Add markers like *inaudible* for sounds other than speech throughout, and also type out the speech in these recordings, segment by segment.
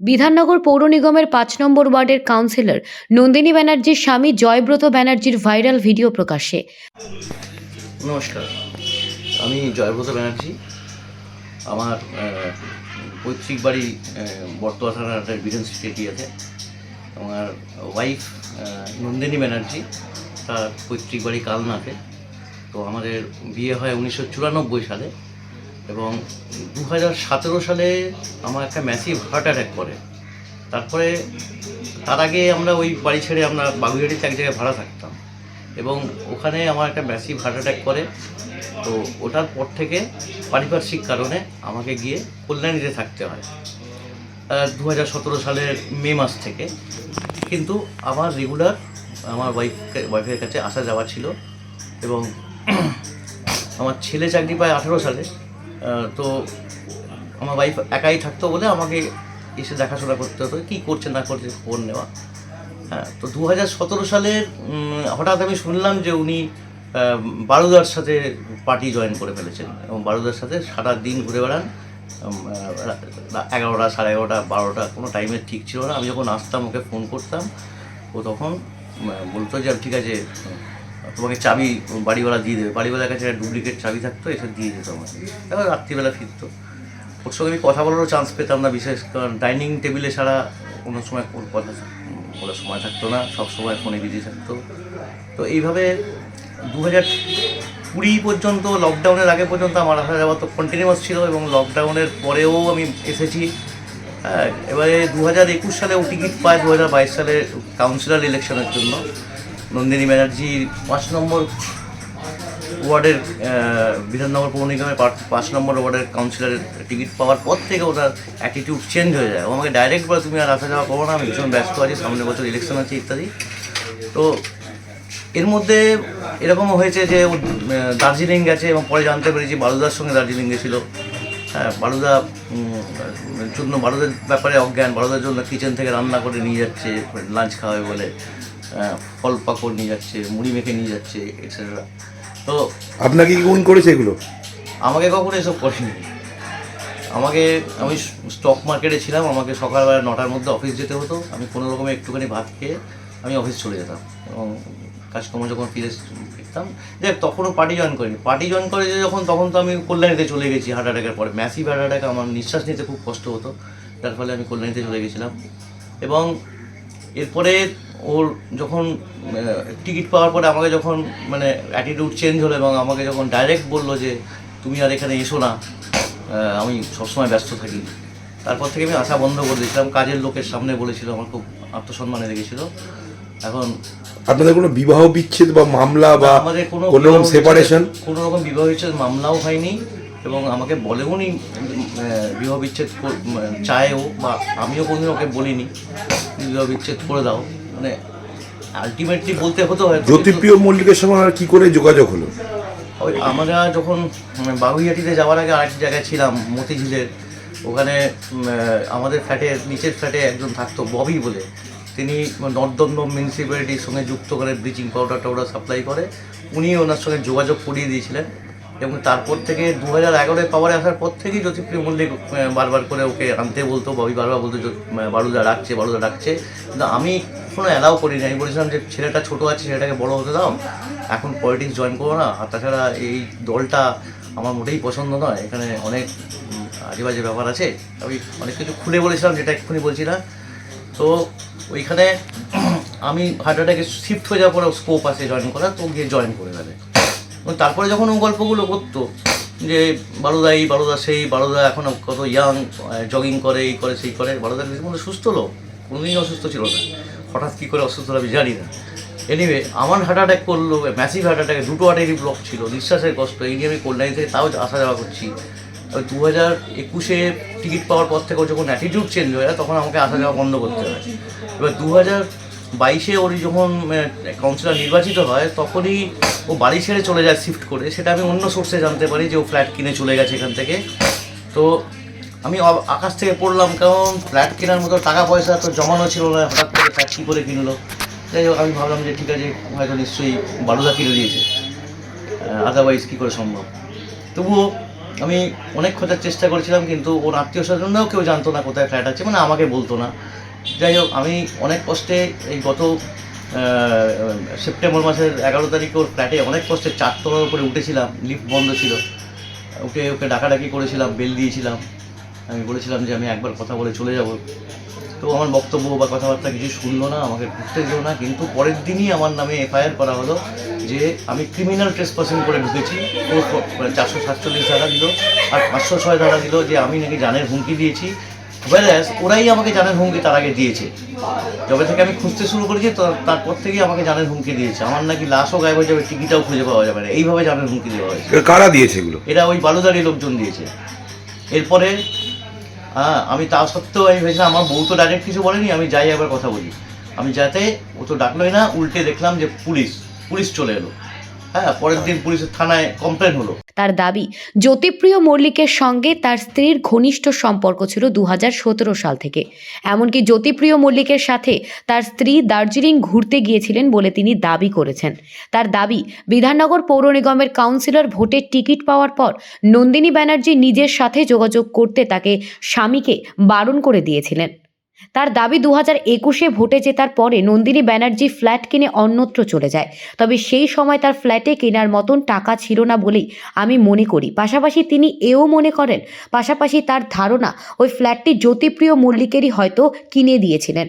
বিধাননগর পৌর নিগমের পাঁচ নম্বর ওয়ার্ডের কাউন্সিলর নন্দিনী ব্যানার্জির স্বামী জয়ব্রত ব্যানার্জির ভাইরাল ভিডিও প্রকাশে নমস্কার। আমি জয়ব্রত ব্যানার্জি। আমার পৈতৃক বাড়ি বর্তমান থানার স্ট্রিট আছে আমার ওয়াইফ নন্দিনী ব্যানার্জি, তার পৈতৃক বাড়ি কালনাতে। তো আমাদের বিয়ে হয় উনিশশো চুরানব্বই সালে। এবং দু হাজার সতেরো সালে আমার একটা ম্যাসিভ হার্ট অ্যাটাক করে। তারপরে তার আগে আমরা ওই বাড়ি ছেড়ে আমরা বাগুইহাটিতে এক জায়গায় ভাড়া থাকতাম। এবং ওখানে আমার একটা ম্যাসিভ হার্ট অ্যাটাক করে। তো ওটার পর থেকে পারিপার্শ্বিক কারণে আমাকে গিয়ে কল্যাণীতে থাকতে হয়। দু হাজার সতেরো সালের মে মাস থেকে। কিন্তু আমার রেগুলার আমার ওয়াইফকে ওয়াইফের কাছে আসা যাওয়া ছিল। এবং *clears throat* আমার ছেলে চাকরি পায় আঠেরো সালে। তো আমার ওয়াইফ একাই থাকতো বলে আমাকে এসে দেখাশোনা করতে হতো, কী করছে না করছে ফোন নেওয়া। হ্যাঁ তো দু হাজার সতেরো সালের হঠাৎ আমি শুনলাম যে উনি বারুদার সাথে পার্টি জয়েন করে ফেলেছেন এবং বারুদার সাথে সারা দিন ঘুরে বেড়ান। এগারোটা, সাড়ে এগারোটা, বারোটা কোনো টাইমের ঠিক ছিল না। আমি যখন আসতাম, ওকে ফোন করতাম, ও তখন বলতো যে ঠিক আছে তোমাকে চাবি বাড়িওয়ালা দিয়ে দেবে। বাড়িওয়ালার কাছে একটা ডুপ্লিকেট চাবি থাকতো এসব দিয়ে যেত আমাকে। তারপর রাত্রিবেলা ফিরতো। ওর সঙ্গে আমি কথা বলারও চান্স পেতাম না বিশেষ, কারণ ডাইনিং টেবিলে ছাড়া কোনো সময় ওর কথা বলার সময় থাকতো না, সব সময় ফোনে বিজি থাকতো। তো এইভাবে দু হাজার কুড়ি পর্যন্ত লকডাউনের আগে পর্যন্ত আমার আসা যাওয়া তো কন্টিনিউয়াস ছিল এবং লকডাউনের পরেও আমি এসেছি। এবারে দু হাজার একুশ সালে ও টিকিট পায় দু হাজার বাইশ সালে কাউন্সিলর ইলেকশনের জন্য। নন্দিনী ব্যানার্জি পাঁচ নম্বর ওয়ার্ডের বিধাননগর পৌর নিগমের পাঁচ- নম্বর ওয়ার্ডের কাউন্সিলরের টিকিট পাওয়ার পর থেকে ওনার অ্যাটিটিউড চেঞ্জ হয়ে যায়। আমাকে ডাইরেক্ট বলে তুমি আর আসা যাওয়া করো না আমি ভীষণ ব্যস্ত আছি সামনের বছর ইলেকশন আছে ইত্যাদি। তো এর মধ্যে এরকমও হয়েছে যে ও দার্জিলিং গেছে এবং পরে জানতে পেরেছি বারুদার সঙ্গে দার্জিলিং গেছিল। হ্যাঁ উম, জন্য বারুদের ব্যাপারে অজ্ঞান বারুদার জন্য কিচেন থেকে রান্না করে নিয়ে যাচ্ছে লাঞ্চ খাওয়াবে বলে। ফল পাকড় নিয়ে যাচ্ছে মুড়ি মেখে নিয়ে যাচ্ছে এটসেট্রা তো আপনাকে কি কোন করেছে এগুলো? আমাকে কখনো এসব করেনি। আমাকে আমি স্টক মার্কেটে ছিলাম আমাকে সকালবেলা নটার মধ্যে অফিস যেতে হতো। আমি কোনো রকমে একটুখানি ভাত খেয়ে আমি অফিস চলে যেতাম এবং কাস্টমার যখন ফিরে ফিরতাম। দেখ তখনও পার্টি জয়েন করিনি। পার্টি জয়েন করে যে যখন তখন তো আমি কল্যাণীতে চলে গেছি হার্ট অ্যাটাকের পরে। ম্যাসিভ হার্ট অ্যাটাক আমার নিঃশ্বাস নিতে খুব কষ্ট হতো। যার ফলে আমি কল্যাণীতে চলে গেছিলাম। এবং এরপরে ওর যখন টিকিট পাওয়ার পরে আমাকে যখন মানে অ্যাটিটিউড চেঞ্জ হলো এবং আমাকে যখন ডাইরেক্ট বলল যে তুমি আর এখানে এসো না আমি সবসময় ব্যস্ত থাকি। তারপর থেকে আমি আসা বন্ধ করে দিয়েছিলাম। কাজের লোকের সামনে বলেছিল আমার খুব আত্মসম্মানে লেগেছিল। এখন আপনাদের কোনো বিবাহ বিচ্ছেদ বা মামলা বা আমাদের কোনো কোনো রকম সেপারেশন কোনো রকম বিবাহ বিচ্ছেদ মামলাও হয়নি এবং আমাকে বলেও নি বিবাহ বিচ্ছেদ চায়ও বা আমিও কোনোদিন ওকে বলিনি। বিবাহ বিচ্ছেদ করে দাও। মানে আলটিমেটলি বলতে হতো জ্যোতিপ্রিয় মল্লিকের সঙ্গে আর কি করে যোগাযোগ হলো? ওই আমরা যখন উম, বাগুইহাটিতে যাওয়ার আগে আরেক জায়গায় ছিলাম মতিঝিলের। ওখানে আমাদের ফ্ল্যাটের নিচের ফ্ল্যাটে একজন থাকতো ববি বলে। তিনি নর্দন্দম মিউনিসিপ্যালিটির সঙ্গে যুক্ত করে ব্লিচিং পাউডার টাউডার সাপ্লাই করে। উনি ওনার সঙ্গে যোগাযোগ করিয়ে দিয়েছিলেন। এবং তারপর থেকে দু হাজার এগারোয় পাওয়ারে আসার পর থেকেই জ্যোতিপ্রিয় মল্লিক বারবার করে ওকে আনতে বলতো ববি বারবার বলতো বারুদা ডাকছে বারুদা ডাকছে কিন্তু আমি কোনো অ্যালাউ করিনি। আমি বলেছিলাম যে ছেলেটা ছোটো আছে, ছেলেটাকে বড় হতে দাও। এখন পলিটিক্স জয়েন করো না। আর তাছাড়া এই দলটা আমার মোটেই পছন্দ নয়। এখানে অনেক আজেবাজে ব্যাপার আছে। আমি অনেক কিছু খুলে বলেছিলাম, যেটা এক্ষুনি বলছি না। তো ওইখানে *clears throat* আমি হার্ট অ্যাটাকে শিফট হয়ে যাওয়ার পরে স্কোপ আছে জয়েন করা তো গিয়ে জয়েন করে এবং তারপরে যখন ও গল্পগুলো করতো, যে বারোদা এই বারোদা সেই, বারোদা এখন কত ইয়াং জগিং করে, এই করে, সেই করে বারোদা কোনো সুস্থ লোক, কোনোদিনই অসুস্থ ছিল না। হঠাৎ কী করে অসুস্থ আমি জানি না। এনিওয়ে আমার হার্ট অ্যাটাক করল ম্যাসিভ হার্ট অ্যাটাকে দুটো আর্টারি ব্লক ছিল, নিঃশ্বাসের কষ্ট, এই নিয়ে আমি কল্যাণী থেকে তাও আসা যাওয়া করছি। দু হাজার একুশে টিকিট পাওয়ার পর থেকে যখন অ্যাটিটিউড চেঞ্জ হয়ে তখন আমাকে আসা যাওয়া বন্ধ করতে হয়। এবার দু হাজার বাইশে ওর যখন কাউন্সিলর নির্বাচিত হয়, তখনই ও বাড়ি ছেড়ে চলে যায় শিফট করে। সেটা আমি অন্য সোর্সে জানতে পারি যে ও ফ্ল্যাট কিনে চলে গেছে এখান থেকে। তো আমি আকাশ থেকে পড়লাম, কারণ ফ্ল্যাট কেনার মতো টাকা পয়সা তো জমানো ছিল না, হঠাৎ করে ফ্ল্যাট কী করে কিনলো? যাই হোক, আমি ভাবলাম যে ঠিক আছে, হয়তো নিশ্চয়ই বারোদা কিনে দিয়েছে। আদারওয়াইজ কী করে সম্ভব? তবুও আমি অনেক খোঁজার চেষ্টা করেছিলাম, কিন্তু ওর আত্মীয় স্বজনরাও কেউ জানতো না কোথায় ফ্ল্যাট আছে মানে আমাকে বলতো না। যাই হোক, আমি অনেক কষ্টে এই গত সেপ্টেম্বর মাসের এগারো তারিখে ওর ফ্ল্যাটে অনেক কষ্টে চারতলার উপরে উঠেছিলাম লিফট বন্ধ ছিল। ওকে ওকে ডাকাডাকি করেছিলাম, বেল দিয়েছিলাম। আমি বলেছিলাম যে আমি একবার কথা বলে চলে যাব। তো আমার বক্তব্য বা কথাবার্তা কিছু শুনলো না আমাকে ঢুকতে দিল না কিন্তু পরের দিনই আমার নামে এফআইআর করা হলো যে আমি ক্রিমিনাল ট্রেসপাসিং করে ঢুকেছি। ও চারশো সাতচল্লিশ ধারা দিল আর পাঁচশো ছয় ধারা দিল যে আমি নাকি জানের হুমকি দিয়েছি। ওয়ারাস ওরাই আমাকে জানের হুমকি তার আগে দিয়েছে। যবে থেকে আমি খুঁজতে শুরু করেছি তো তারপর থেকেই আমাকে জানের হুমকি দিয়েছে। আমার নাকি লাশও গায়েব হয়ে যাবে টিকিটাও খুঁজে পাওয়া যাবে না। এইভাবে জানের হুমকি দেওয়া হয়েছে। কারা দিয়েছে এগুলো? এরা ওই বালুদারি লোকজন দিয়েছে। এরপরে হ্যাঁ আমি তা সত্ত্বেও আমি ভেবেছিলাম, আমার বউ তো ডাইরেক্ট কিছু বলেনি, আমি যাই একবার কথা বলি। আমি যাতে ও তো ডাকলোই না, উল্টে দেখলাম যে পুলিশ পুলিশ চলে এলো। হ্যাঁ পরের দিন পুলিশের থানায় কমপ্লেন হলো। তার দাবি, জ্যোতিপ্রিয় মল্লিকের সঙ্গে তার স্ত্রীর ঘনিষ্ঠ সম্পর্ক ছিল দু হাজার সতেরো সাল থেকে। এমনকি জ্যোতিপ্রিয় মল্লিকের সাথে তার স্ত্রী দার্জিলিং ঘুরতে গিয়েছিলেন বলে তিনি দাবি করেছেন। তার দাবি, বিধাননগর পৌর নিগমের কাউন্সিলর ভোটের টিকিট পাওয়ার পর নন্দিনী ব্যানার্জি নিজের সাথে যোগাযোগ করতে তাকে স্বামীকে বারণ করে দিয়েছিলেন। তার দাবি দু হাজার একুশে ভোটে জেতার পরে নন্দিনী ব্যানার্জি ফ্ল্যাট কিনে অন্যত্র চলে যায়। তবে সেই সময় তার ফ্ল্যাটে কেনার মতন টাকা ছিল না বলেই আমি মনে করি। পাশাপাশি তিনি এও মনে করেন, পাশাপাশি তার ধারণা, ওই ফ্ল্যাটটি জ্যোতিপ্রিয় মল্লিকেরই হয়তো কিনে দিয়েছিলেন।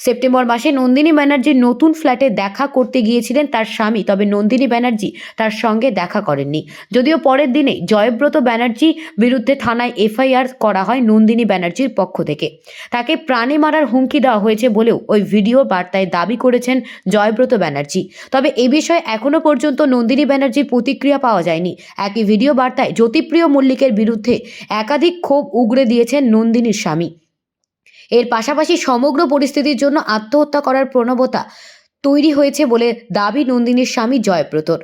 সেপ্টেম্বর মাসে নন্দিনী ব্যানার্জির নতুন ফ্ল্যাটে দেখা করতে গিয়েছিলেন তার স্বামী, তবে নন্দিনী ব্যানার্জি তার সঙ্গে দেখা করেননি। যদিও পরের দিনে জয়ব্রত ব্যানার্জি বিরুদ্ধে থানায় এফআইআর করা হয় নন্দিনী ব্যানার্জির পক্ষ থেকে। তাকে প্রাণে মারার হুমকি দেওয়া হয়েছে বলেও ওই ভিডিও বার্তায় দাবি করেছেন জয়ব্রত ব্যানার্জি। তবে এ বিষয়ে এখনও পর্যন্ত নন্দিনী ব্যানার্জির প্রতিক্রিয়া পাওয়া যায়নি। একই ভিডিও বার্তায় জ্যোতিপ্রিয় মল্লিকের বিরুদ্ধে একাধিক ক্ষোভ উগরে দিয়েছেন নন্দিনীর স্বামী। এর পাশাপাশি সমগ্র পরিস্থিতির জন্য আত্মহত্যা করার প্রণবতা তৈরি হয়েছে বলে দাবি নন্দিনীর স্বামী জয়ব্রতর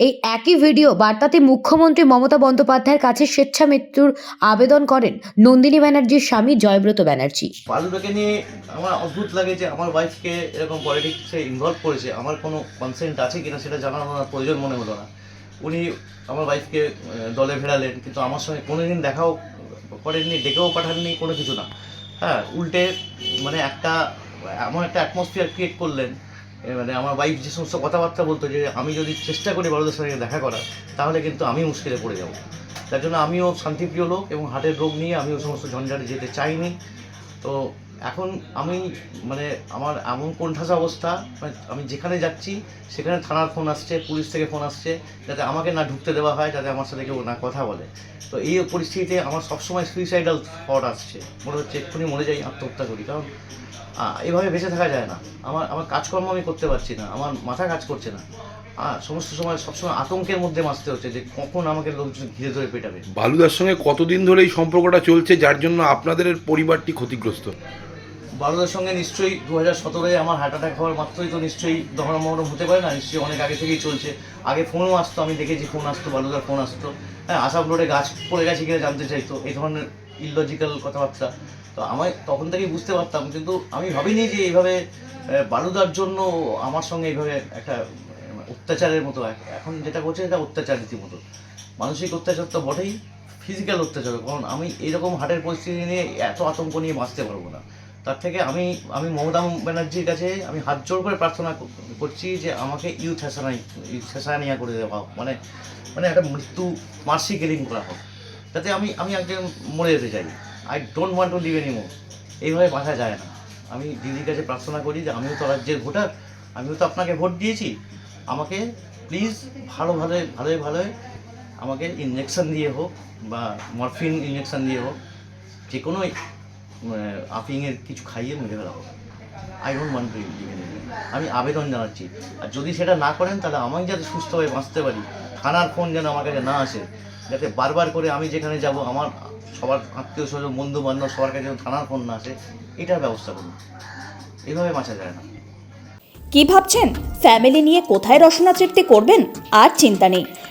এই একই ভিডিও বার্তাতে মুখ্যমন্ত্রী মমতা বন্দ্যোপাধ্যায়ের কাছে স্বেচ্ছা মৃত্যুর আবেদন করেন নন্দিনী ব্যানার্জির স্বামী জয়ব্রত ব্যানার্জি। বালুটাকে নিয়ে আমার অদ্ভুত লাগে যে আমার ওয়াইফকে এরকম পলিটিক্সে ইনভলভ করেছে। আমার কোনো কনসেন্ট আছে কিনা সেটা জানার আমার প্রয়োজন মনে হলো না। উনি আমার ওয়াইফকে দলে ভেড়ালেন, কিন্তু আমার সঙ্গে কোনোদিন দেখাও করেননি, ডেকেও পাঠাননি, কোনো কিছু না। হ্যাঁ উল্টে মানে একটা, এমন একটা অ্যাটমসফিয়ার ক্রিয়েট করলেন মানে আমার ওয়াইফ যে সমস্ত কথাবার্তা বলতো যে আমি যদি চেষ্টা করি বড়দের সঙ্গে দেখা করার, তাহলে কিন্তু আমি মুশকিলে পড়ে যাব। তার জন্য আমিও শান্তিপ্রিয় লোক এবং হাটের রোগ নিয়ে আমি ওই সমস্ত ঝঞ্ঝাটে যেতে চাইনি। তো এখন আমি মানে আমার এমন কোণঠাসা অবস্থা মানে আমি যেখানে যাচ্ছি, সেখানে থানার ফোন আসছে, পুলিশ থেকে ফোন আসছে, যাতে আমাকে না ঢুকতে দেওয়া হয়, যাতে আমার সাথে কেউ না কথা বলে। তো এই পরিস্থিতিতে আমার সবসময় সুইসাইডাল থট আসছে। মনে হচ্ছে এক্ষুনি মরে যাই, আত্মহত্যা করি। কারণ এভাবে বেঁচে থাকা যায় না। আমার আমার কাজকর্ম আমি করতে পারছি না। আমার মাথা কাজ করছে না। সমস্ত সময় সবসময় আতঙ্কের মধ্যে বাঁচতে হচ্ছে যে কখন আমাকে লোকজন ঘিরে ধরে পেটাবে। বালুদার সঙ্গে কতদিন ধরে এই সম্পর্কটা চলছে, যার জন্য আপনাদের পরিবারটি ক্ষতিগ্রস্ত? বারোদের সঙ্গে নিশ্চয়ই দু হাজার সতেরোয় আমার হার্ট অ্যাটাক হওয়ার মাত্রই তো নিশ্চয়ই দহরমহরম হতে পারে না নিশ্চয়ই অনেক আগে থেকেই চলছে। আগে ফোনও আসতো আমি দেখেছি ফোন আসতো বালুদার ফোন আসতো। হ্যাঁ আসাম রোডে গাছ পড়ে গেছে কিনা জানতে চাইতো এই ধরনের ইললজিক্যাল কথাবার্তা। তো আমার তখন থেকেই বুঝতে পারতাম কিন্তু আমি ভাবিনি যে এইভাবে আহ, বালুদার জন্য আমার সঙ্গে এইভাবে একটা অত্যাচারের মতো। এখন যেটা করছে এটা অত্যাচার রীতিমতো। মানসিক অত্যাচার তো বটেই ফিজিক্যাল অত্যাচার। কারণ আমি এইরকম হার্টের পরিস্থিতি নিয়ে এত আতঙ্ক নিয়ে বাঁচতে পারব না। তার থেকে আমি আমি মমতা ব্যানার্জির কাছে আমি হাত জোর করে প্রার্থনা করছি যে আমাকে ইউথ হ্যাসানাই ইউথ করে দেওয়া হোক। মানে মানে একটা মৃত্যু মার্সি গেলিং করা হোক। যাতে আমি আমি একজন মরে যেতে চাই। I don't want to live any more এইভাবে বাঁচা যায় না। আমি দিদির কাছে প্রার্থনা করি যে আমিও তো রাজ্যের ভোটার। আমিও তো আপনাকে ভোট দিয়েছি। আমাকে প্লিজ ভালো ভালো ভালোই ভালোই আমাকে ইঞ্জেকশন দিয়ে হোক বা মরফিন ইঞ্জেকশন দিয়ে হোক। যে কোনো আফিংয়ের কিছু খাইয়ে মেরে ফেলা হবে আই ডোন্ট ওয়ান্ট টু আমি আবেদন জানাচ্ছি। আর যদি সেটা না করেন, তাহলে আমি যাতে সুস্থভাবে বাঁচতে পারি। থানার ফোন যেন আমার কাছে না আসে। যাতে বারবার করে আমি যেখানে যাব, আমার সবার আত্মীয় স্বজন বন্ধু বান্ধব সবার কাছে যেন থানার ফোন না আসে, এটার ব্যবস্থা করুন। এভাবে বাঁচা যায় না। কি ভাবছেন? ফ্যামিলি নিয়ে কোথায় রসনা তৃপ্তি করবেন? আর চিন্তা নেই।